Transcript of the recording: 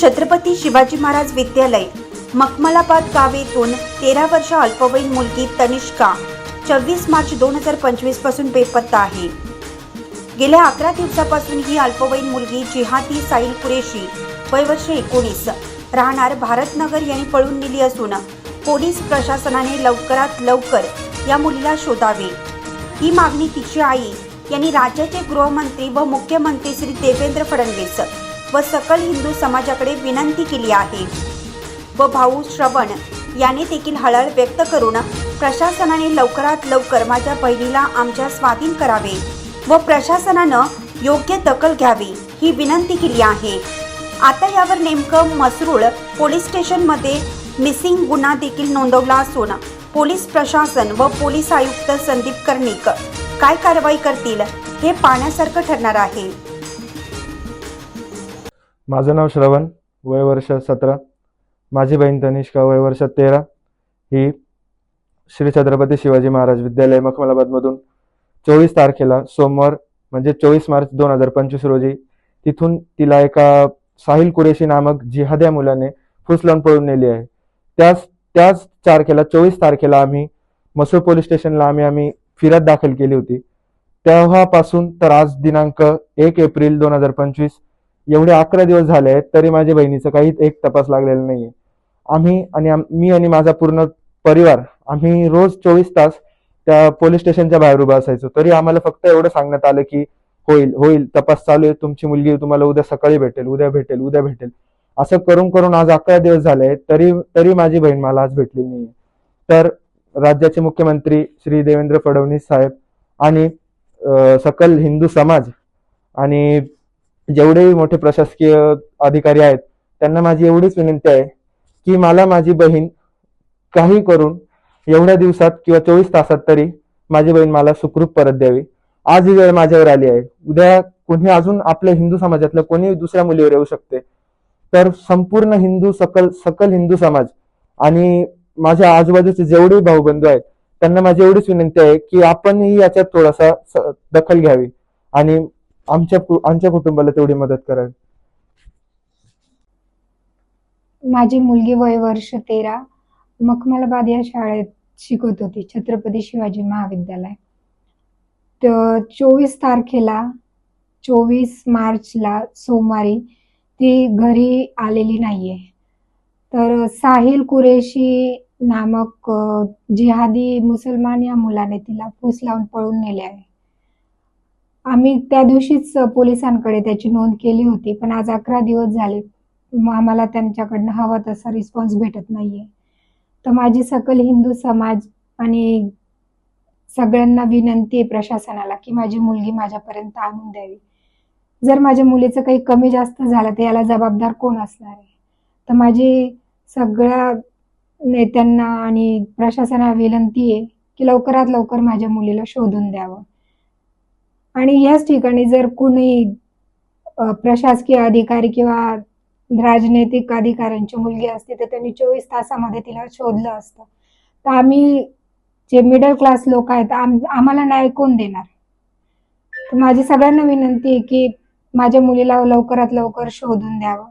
छत्रपती शिवाजी महाराज विद्यालय मखमलाबाद गाव येथून तेरा वर्ष अल्पवयीन मुलगी तनिष्का चव्वीस मार्च दोन हजार पंचवीसपासून बेपत्ता आहे. गेल्या अकरा दिवसापासून ही अल्पवयीन मुलगी जिहादी साहिल कुरेशी वय वर्ष एकोणीस राहणार भारतनगर यांनी पळून नेली असून पोलीस प्रशासनाने लवकरात लवकर या मुलीला शोधावे. ही मागणी तिची आई यांनी राज्याचे गृहमंत्री व मुख्यमंत्री श्री देवेंद्र फडणवीस व सकल हिंदू समाजाकडे विनंती केली आहे. व भाऊ श्रवण याने देखील हळहळ व्यक्त करून प्रशासनाने लवकरात लवकर माझ्या बहिणीला आमच्या स्वाधीन करावे व प्रशासनानं योग्य दखल घ्यावी ही विनंती केली आहे. आता यावर नेमकं मसरूळ पोलीस स्टेशनमध्ये मिसिंग गुन्हा देखील नोंदवला असून पोलीस प्रशासन व पोलीस आयुक्त संदीप कर्णिक काय कारवाई करतील हे पाहण्यासारखं ठरणार आहे. माझं नाव श्रवण वय वर्ष सतरा. माझी बहीण तनिष्का वय वर्ष तेरा. ही श्री छत्रपती शिवाजी महाराज विद्यालय मखमलाबादमधून चोवीस तारखेला सोमवार म्हणजे चोवीस मार्च दोन हजार पंचवीस रोजी तिथून तिला एका साहिल कुरेशी नामक जिहाद्या मुलाने फुसलावून पळून नेली आहे. त्याच त्याच तारखेला चोवीस तारखेला आम्ही मसूर पोलीस स्टेशनला आम्ही आम्ही फिर्याद दाखल केली होती. तेव्हापासून तर आज दिनांक एक एप्रिल दोन हजार पंचवीस एवढे अकरा दिवस झाले आहेत तरी माझ्या बहिणीचं काही एक तपास लागलेला नाहीये. आम्ही आणि मी आणि माझा पूर्ण परिवार आम्ही रोज चोवीस तास त्या पोलीस स्टेशनच्या बाहेर उभा असायचो. तरी आम्हाला फक्त एवढं सांगण्यात आलं की होईल होईल तपास चालू आहे तुमची मुलगी तुम्हाला उद्या सकाळी भेटेल उद्या भेटेल उद्या भेटेल. असं करून करून आज अकरा दिवस झाले तरी तरी माझी बहीण मला आज भेटली नाही तर राज्याचे मुख्यमंत्री श्री देवेंद्र फडणवीस साहेब आणि सकल हिंदू समाज आणि जेवढेही मोठे प्रशासकीय अधिकारी आहेत त्यांना माझी एवढीच विनंती आहे की मला माझी बहीण काही करून एवढ्या दिवसात किंवा चोवीस तासात तरी माझी बहीण मला सुखरूप परत द्यावी. आज ही वेळ माझ्यावर आली आहे. उद्या कोणी अजून आपल्या हिंदू समाजातलं कोणी दुसऱ्या मुलीवर येऊ शकते. तर संपूर्ण हिंदू सकल सकल हिंदू समाज आणि माझ्या आजूबाजूचे जेवढे भाऊबंधू आहेत त्यांना माझी एवढीच विनंती आहे की आपणही याच्यात थोडासा स- दखल घ्यावी आणि आमच्या आमच्या कुटुंबाला तेवढी मदत करावी माझी मुलगी वय वर्ष तेरा. मखमलाबाद या शाळेत शिकत होती छत्रपती शिवाजी महाविद्यालय. तर चोवीस तारखेला चोवीस मार्चला सोमवारी ती घरी आलेली नाहीये. तर साहिल कुरेशी नामक जिहादी मुसलमान या मुलाने तिला फूस लावून पळून नेले आहे. आम्ही त्या दिवशीच पोलिसांकडे त्याची नोंद केली होती पण आज अकरा दिवस झाले मग आम्हाला त्यांच्याकडनं हवा तसा रिस्पॉन्स भेटत नाहीये. तर माझी सकल हिंदू समाज आणि सगळ्यांना विनंती आहे प्रशासनाला की माझी मुलगी माझ्यापर्यंत आणून द्यावी. जर माझ्या मुलीचं काही कमी जास्त झालं तर याला जबाबदार कोण असणार आहे? तर माझी सगळ्या नेत्यांना आणि प्रशासनाला विनंती आहे की लवकरात लवकर माझ्या मुलीला शोधून द्यावं. आणि याच ठिकाणी जर कुणी प्रशासकीय अधिकारी किंवा राजनैतिक अधिकाऱ्यांची मुलगी असते तर त्यांनी चोवीस तासामध्ये तिला शोधलं असतं. तर आम्ही जे मिडल क्लास लोक आहेत आम्हाला नाही कोण देणार? माझी सगळ्यांना विनंती आहे की माझ्या मुलीला लवकरात लवकर शोधून द्यावं.